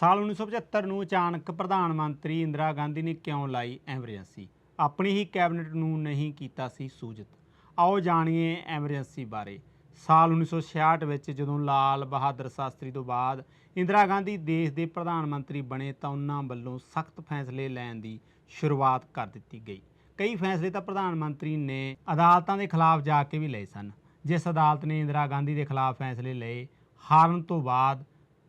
ਸਾਲ 1975 ਨੂੰ ਅਚਾਨਕ ਪ੍ਰਧਾਨ ਮੰਤਰੀ ਇੰਦਰਾ ਗਾਂਧੀ ਨੇ ਕਿਉਂ ਲਾਈ ਐਮਰਜੈਂਸੀ? ਆਪਣੀ ਹੀ ਕੈਬਨਿਟ ਨੂੰ ਨਹੀਂ ਕੀਤਾ ਸੀ ਸੂਚਿਤ। ਆਓ ਜਾਣੀਏ ਐਮਰਜੈਂਸੀ ਬਾਰੇ। ਸਾਲ 1966 ਵਿੱਚ ਜਦੋਂ ਲਾਲ ਬਹਾਦਰ ਸ਼ਾਸਤਰੀ ਤੋਂ ਬਾਅਦ ਇੰਦਰਾ ਗਾਂਧੀ ਦੇਸ਼ ਦੇ ਪ੍ਰਧਾਨ ਮੰਤਰੀ ਬਣੇ ਤਾਂ ਉਹਨਾਂ ਵੱਲੋਂ ਸਖਤ ਫੈਸਲੇ ਲੈਣ ਦੀ ਸ਼ੁਰੂਆਤ ਕਰ ਦਿੱਤੀ ਗਈ। ਕਈ ਫੈਸਲੇ ਤਾਂ ਪ੍ਰਧਾਨ ਮੰਤਰੀ ਨੇ ਅਦਾਲਤਾਂ ਦੇ ਖਿਲਾਫ ਜਾ ਕੇ ਵੀ ਲਏ ਸਨ। ਜਿਸ ਅਦਾਲਤ ਨੇ ਇੰਦਰਾ ਗਾਂਧੀ ਦੇ ਖਿਲਾਫ ਫੈਸਲੇ ਲਏ, ਹਾਰਨ ਤੋਂ ਬਾਅਦ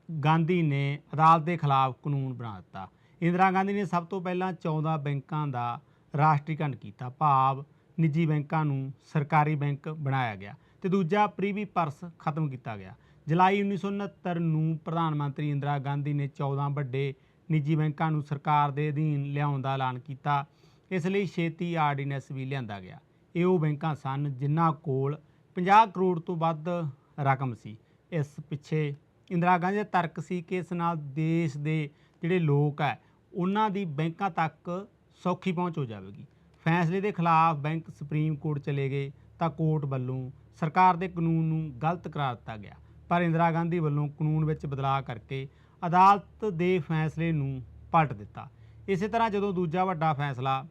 ਗਾਂਧੀ ਨੇ ਅਦਾਲਤ ਦੇ ਖਿਲਾਫ ਕਾਨੂੰਨ ਬਣਾ ਦਿੱਤਾ। ਇੰਦਰਾ ਗਾਂਧੀ ਨੇ ਸਭ ਤੋਂ ਪਹਿਲਾਂ 14 ਬੈਂਕਾਂ ਦਾ ਰਾਸ਼ਟਰੀਕਰਨ ਕੀਤਾ। ਭਾਵ ਨਿੱਜੀ ਬੈਂਕਾਂ ਨੂੰ ਸਰਕਾਰੀ ਬੈਂਕ ਬਣਾਇਆ ਗਿਆ ਤੇ ਦੂਜਾ ਪ੍ਰੀਵੀ ਪਰਸ ਖਤਮ ਕੀਤਾ ਗਿਆ। ਜੁਲਾਈ 1969 ਨੂੰ ਪ੍ਰਧਾਨ ਮੰਤਰੀ ਇੰਦਰਾ ਗਾਂਧੀ ਨੇ 14 ਵੱਡੇ ਨਿੱਜੀ ਬੈਂਕਾਂ ਨੂੰ ਸਰਕਾਰ ਦੇ ਅਧੀਨ ਲਿਆਉਣ ਦਾ ਐਲਾਨ ਕੀਤਾ। ਇਸ ਲਈ ਛੇਤੀ ਆਰਡੀਨੈਂਸ ਵੀ ਲਿਆਂਦਾ ਗਿਆ। ਇਹ ਉਹ ਬੈਂਕਾਂ ਸਨ ਜਿਨ੍ਹਾਂ ਕੋਲ 50 ਕਰੋੜ ਤੋਂ ਵੱਧ ਰਕਮ ਸੀ। ਇਸ ਪਿੱਛੇ ਇੰਦਰਾ ਗਾਂਧੀ ਦਾ ਤਰਕ ਸੀ ਕਿ ਇਸ ਨਾਲ ਦੇਸ਼ ਦੇ ਜਿਹੜੇ ਲੋਕ ਹੈ ਉਹਨਾਂ ਦੀ ਬੈਂਕਾਂ ਤੱਕ ਸੌਖੀ ਪਹੁੰਚ ਹੋ ਜਾਵੇਗੀ। ਫੈਸਲੇ ਦੇ ਖਿਲਾਫ ਬੈਂਕ ਸੁਪਰੀਮ ਕੋਰਟ ਚਲੇ ਗਏ ਤਾਂ ਕੋਰਟ ਵੱਲੋਂ ਸਰਕਾਰ ਦੇ ਕਾਨੂੰਨ ਨੂੰ ਗਲਤ ਕਰਾਰ ਦਿੱਤਾ ਗਿਆ। ਪਰ ਇੰਦਰਾ ਗਾਂਧੀ ਵੱਲੋਂ ਕਾਨੂੰਨ ਵਿੱਚ ਬਦਲਾਅ ਕਰਕੇ ਅਦਾਲਤ ਦੇ ਫੈਸਲੇ ਨੂੰ ਪਲਟ ਦਿੱਤਾ। ਇਸੇ ਤਰ੍ਹਾਂ ਜਦੋਂ ਦੂਜਾ ਵੱਡਾ ਫੈਸਲਾ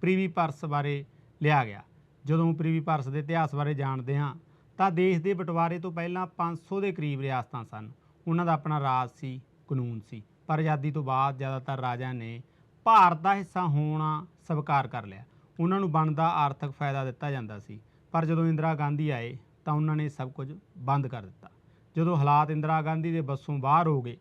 ਪ੍ਰੀਵੀ ਪਰਸ ਬਾਰੇ ਲਿਆ ਗਿਆ, ਜਦੋਂ ਪ੍ਰੀਵੀ ਪਰਸ ਦੇ ਇਤਿਹਾਸ ਬਾਰੇ ਜਾਣਦੇ ਹਾਂ, ਤਾਂ ਦੇਸ਼ ਦੇ ਬਟਵਾਰੇ ਤੋਂ ਪਹਿਲਾਂ 500 ਦੇ ਕਰੀਬ ਰਿਆਸਤਾਂ ਸਨ। ਉਹਨਾਂ ਦਾ ਆਪਣਾ ਰਾਜ ਸੀ, ਕਾਨੂੰਨ ਸੀ। ਪਰ ਆਜ਼ਾਦੀ ਤੋਂ ਬਾਅਦ ਜ਼ਿਆਦਾਤਰ ਰਾਜਾਂ ਨੇ ਭਾਰਤ ਦਾ ਹਿੱਸਾ ਹੋਣਾ ਸਵੀਕਾਰ ਕਰ ਲਿਆ। ਉਹਨਾਂ ਨੂੰ ਬਣਦਾ ਆਰਥਿਕ ਫਾਇਦਾ ਦਿੱਤਾ ਜਾਂਦਾ ਸੀ। ਪਰ ਜਦੋਂ ਇੰਦਰਾ ਗਾਂਧੀ ਆਏ ਤਾਂ ਉਹਨਾਂ ਨੇ ਸਭ ਕੁਝ ਬੰਦ ਕਰ ਦਿੱਤਾ। ਜਦੋਂ ਹਾਲਾਤ ਇੰਦਰਾ ਗਾਂਧੀ ਦੇ ਬੱਸੋਂ ਬਾਹਰ ਹੋ ਗਏ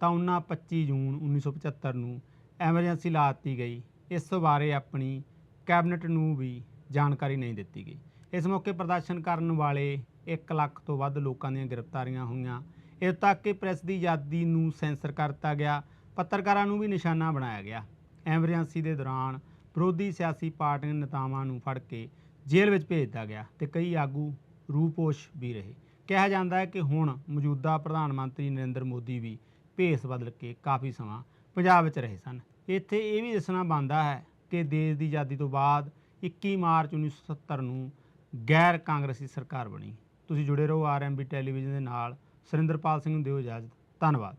ਤਾਂ ਉਹਨਾਂ 25 ਜੂਨ 1975 ਨੂੰ ਐਮਰਜੈਂਸੀ ਲਾ ਦਿੱਤੀ ਗਈ। ਇਸ ਬਾਰੇ ਆਪਣੀ ਕੈਬਨਿਟ ਨੂੰ ਵੀ ਜਾਣਕਾਰੀ ਨਹੀਂ ਦਿੱਤੀ ਗਈ। ਇਸ ਮੌਕੇ ਪ੍ਰਦਰਸ਼ਨ ਕਰਨ ਵਾਲੇ 1 ਲੱਖ ਤੋਂ ਵੱਧ ਲੋਕਾਂ ਦੀਆਂ ਗ੍ਰਿਫਤਾਰੀਆਂ ਹੋਈਆਂ। ਇਹ ਤੱਕ ਕਿ ਪ੍ਰੈਸ ਦੀ ਆਜ਼ਾਦੀ ਨੂੰ ਸੈਂਸਰ ਕਰ ਦਿੱਤਾ ਗਿਆ। ਪੱਤਰਕਾਰਾਂ ਨੂੰ ਵੀ ਨਿਸ਼ਾਨਾ ਬਣਾਇਆ ਗਿਆ। ਐਮਰਜੈਂਸੀ ਦੇ ਦੌਰਾਨ ਵਿਰੋਧੀ ਸਿਆਸੀ ਪਾਰਟੀਆਂ ਨੇਤਾਵਾਂ ਨੂੰ ਫੜ ਕੇ ਜੇਲ੍ਹ ਵਿੱਚ ਭੇਜ ਦਿੱਤਾ ਗਿਆ ਤੇ ਕਈ ਆਗੂ ਰੂਪੋਸ਼ ਵੀ ਰਹੇ। ਕਿਹਾ ਜਾਂਦਾ ਹੈ ਕਿ ਹੁਣ ਮੌਜੂਦਾ ਪ੍ਰਧਾਨ ਮੰਤਰੀ ਨਰਿੰਦਰ ਮੋਦੀ ਵੀ ਭੇਸ ਬਦਲ ਕੇ ਕਾਫੀ ਸਮਾਂ ਪੰਜਾਬ ਵਿੱਚ ਰਹੇ ਸਨ। ਇੱਥੇ ਇਹ ਵੀ ਦੱਸਣਾ ਬਣਦਾ ਹੈ ਕਿ ਦੇਸ਼ ਦੀ ਆਜ਼ਾਦੀ ਤੋਂ ਬਾਅਦ 21 ਮਾਰਚ 1970 ਨੂੰ ਗੈਰ ਕਾਂਗਰਸੀ ਸਰਕਾਰ ਬਣੀ। ਤੁਸੀਂ ਜੁੜੇ ਰਹੋ ਆਰਐਮਬੀ ਟੈਲੀਵਿਜ਼ਨ ਦੇ ਨਾਲ। ਸੁਰਿੰਦਰਪਾਲ ਸਿੰਘ ਨੂੰ ਦਿਓ ਇਜਾਜ਼ਤ। ਧੰਨਵਾਦ।